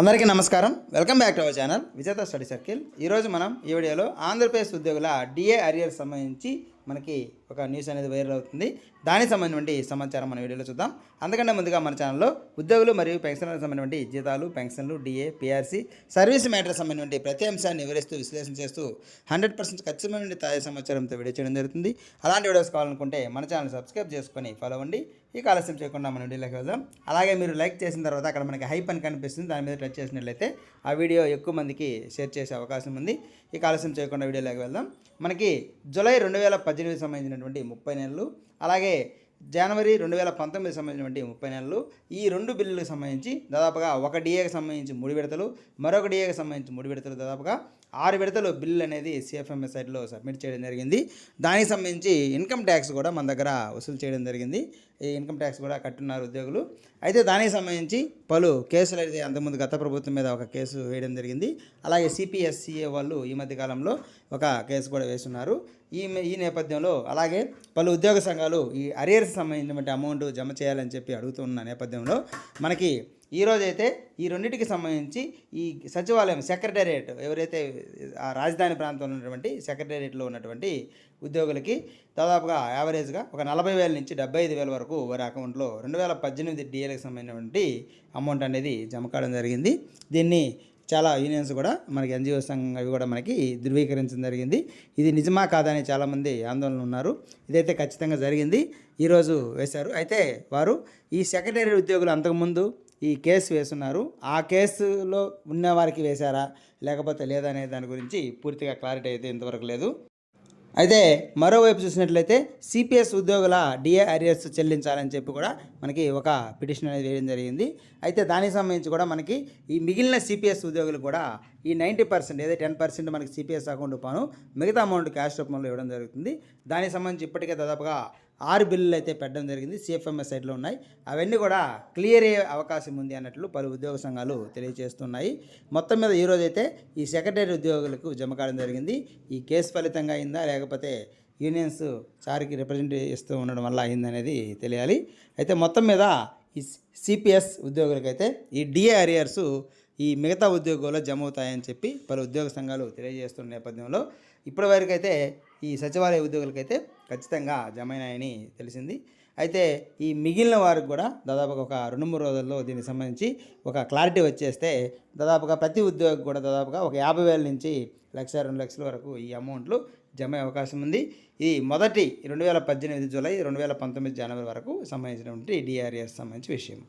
అందరికీ నమస్కారం. Welcome back to our channel Vijetha study circle ఈరోజు మనం ఈ వీడియోలో ఆంధ్రప్రదేశ్ ఉద్యోగుల డిఏ అరియర్ సంబంధించి మనకి ఒక న్యూస్ అనేది వైరల్ అవుతుంది. దానికి సంబంధించిన సమాచారం మన వీడియోలో చూద్దాం. అందుకంటే ముందుగా మన ఛానల్లో ఉద్యోగులు మరియు పెన్షన్లకు సంబంధించిన జీతాలు పెన్షన్లు డిఏ పిఆర్సీ సర్వీస్ మ్యాటర్ సంబంధించిన ప్రతి అంశాన్ని వివరిస్తూ విశ్లేషణ చేస్తూ హండ్రెడ్ పర్సెంట్ ఖచ్చితమైన తాజా సమాచారంతో వీడియో చేయడం జరుగుతుంది. అలాంటి వీడియోస్ కావాలనుకుంటే మన ఛానల్ సబ్స్క్రైబ్ చేసుకొని ఫాలో అవ్వండి. ఇక ఆలస్యం చేయకుండా మన వీడియోలోకి వెళ్దాం. అలాగే మీరు లైక్ చేసిన తర్వాత అక్కడ మనకి హైప్ అని కనిపిస్తుంది. దాని మీద టచ్ చేసినట్లయితే ఆ వీడియో ఎక్కువ మందికి షేర్ చేసే అవకాశం ఉంది. ఇక ఆలస్యం చేయకుండా వీడియోలోకి వెళ్దాం. మనకి జూలై రెండు వేల పద్దెనిమిది సంబంధించినటువంటి ముప్పై నెలలు అలాగే జనవరి రెండు వేల పంతొమ్మిది సంబంధించినటువంటి ముప్పై నెలలు. ఈ రెండు బిల్లులకు సంబంధించి దాదాపుగా ఒక డిఏకి సంబంధించి మూడు విడతలు మరొక డిఏకి సంబంధించి మూడు విడతలు దాదాపుగా ఆరు విడతలు బిల్లు అనేది సిఎఫ్ఎంఎస్ సైట్లో సబ్మిట్ చేయడం జరిగింది. దానికి సంబంధించి ఇన్కమ్ ట్యాక్స్ కూడా మన దగ్గర వసూలు చేయడం జరిగింది. ఈ ఇన్కమ్ ట్యాక్స్ కూడా కట్టున్నారు ఉద్యోగులు. అయితే దానికి సంబంధించి పలు కేసులు అయితే అంతకుముందు గత ప్రభుత్వం మీద ఒక కేసు వేయడం జరిగింది. అలాగే సిపిఎస్సిఏ వాళ్ళు ఈ మధ్య కాలంలో ఒక కేసు కూడా వేస్తున్నారు. ఈ ఈ నేపథ్యంలో అలాగే పలు ఉద్యోగ సంఘాలు ఈ అరియర్స్ సంబంధించినటువంటి అమౌంట్ జమ చేయాలని చెప్పి అడుగుతున్న నేపథ్యంలో మనకి ఈరోజైతే ఈ రెండింటికి సంబంధించి ఈ సచివాలయం సెక్రటేరియట్ ఎవరైతే ఆ రాజధాని ప్రాంతంలో ఉన్నటువంటి సెక్రటేరియట్లో ఉన్నటువంటి ఉద్యోగులకి దాదాపుగా యావరేజ్గా ఒక నలభై వేల నుంచి డెబ్బై ఐదు వేల వరకు వారి అకౌంట్లో రెండు వేల పద్దెనిమిది డిఏలకు సంబంధించినటువంటి అమౌంట్ అనేది జమ కావడం జరిగింది. దీన్ని చాలా యూనియన్స్ కూడా మనకి ఎన్జిఓ సంఘం అవి కూడా మనకి ధృవీకరించడం జరిగింది. ఇది నిజమా కాదని చాలామంది ఆందోళన ఉన్నారు. ఇదైతే ఖచ్చితంగా జరిగింది. ఈరోజు వేశారు. అయితే వారు ఈ సెక్రటరీ ఉద్యోగులు అంతకుముందు ఈ కేసు వేస్తున్నారు. ఆ కేసులో ఉన్నవారికి వేశారా? లేకపోతే లేదా అనే దాని గురించి పూర్తిగా క్లారిటీ అయితే ఇంతవరకు లేదు. అయితే మరోవైపు చూసినట్లయితే సిపిఎస్ ఉద్యోగుల డిఏ అరియర్స్ చెల్లించాలని చెప్పి కూడా మనకి ఒక పిటిషన్ అనేది వేయడం జరిగింది. అయితే దానికి సంబంధించి కూడా మనకి ఈ మిగిలిన సిపిఎస్ ఉద్యోగులు కూడా ఈ నైంటీ పర్సెంట్ ఏదైతే టెన్ పర్సెంట్ మనకి సిపిఎస్ అకౌంట్ పాను మిగతా అమౌంట్ క్యాష్ రూపంలో ఇవ్వడం జరుగుతుంది. దానికి సంబంధించి ఇప్పటికే దాదాపుగా ఆరు బిల్లులు అయితే పెట్టడం జరిగింది సిఎఫ్ఎంఎస్ సైట్లో ఉన్నాయి. అవన్నీ కూడా క్లియర్ అయ్యే అవకాశం ఉంది అన్నట్లు పలు ఉద్యోగ సంఘాలు తెలియజేస్తున్నాయి. మొత్తం మీద ఈరోజు అయితే ఈ సెక్రటరీ ఉద్యోగులకు జమ కావడం జరిగింది. ఈ కేసు ఫలితంగా అయిందా? లేకపోతే యూనియన్స్ సార్కి రిప్రజెంట్ ఇస్తూ ఉండడం వల్ల అయిందనేది తెలియాలి. అయితే మొత్తం మీద ఈ సిపిఎస్ ఉద్యోగులకైతే ఈ డిఏ అరియర్స్ ఈ మిగతా ఉద్యోగాల్లో జమ అవుతాయని చెప్పి పలు ఉద్యోగ సంఘాలు తెలియజేస్తున్న నేపథ్యంలో ఇప్పటివరకు అయితే ఈ సచివాలయ ఉద్యోగులకైతే ఖచ్చితంగా జమ అయినాయని తెలిసింది. అయితే ఈ మిగిలిన వారికి కూడా దాదాపుగా ఒక రెండు మూడు రోజుల్లో దీనికి సంబంధించి ఒక క్లారిటీ వచ్చేస్తే దాదాపుగా ప్రతి ఉద్యోగి కూడా దాదాపుగా ఒక యాభై వేల నుంచి లక్ష రెండు లక్షల వరకు ఈ అమౌంట్లు జమ అయ్యే అవకాశం ఉంది. ఈ మొదటి రెండు వేల పద్దెనిమిది జూలై రెండు వేల పంతొమ్మిది జనవరి వరకు సంబంధించినటువంటి డిఆర్ఎస్ సంబంధించి విషయం.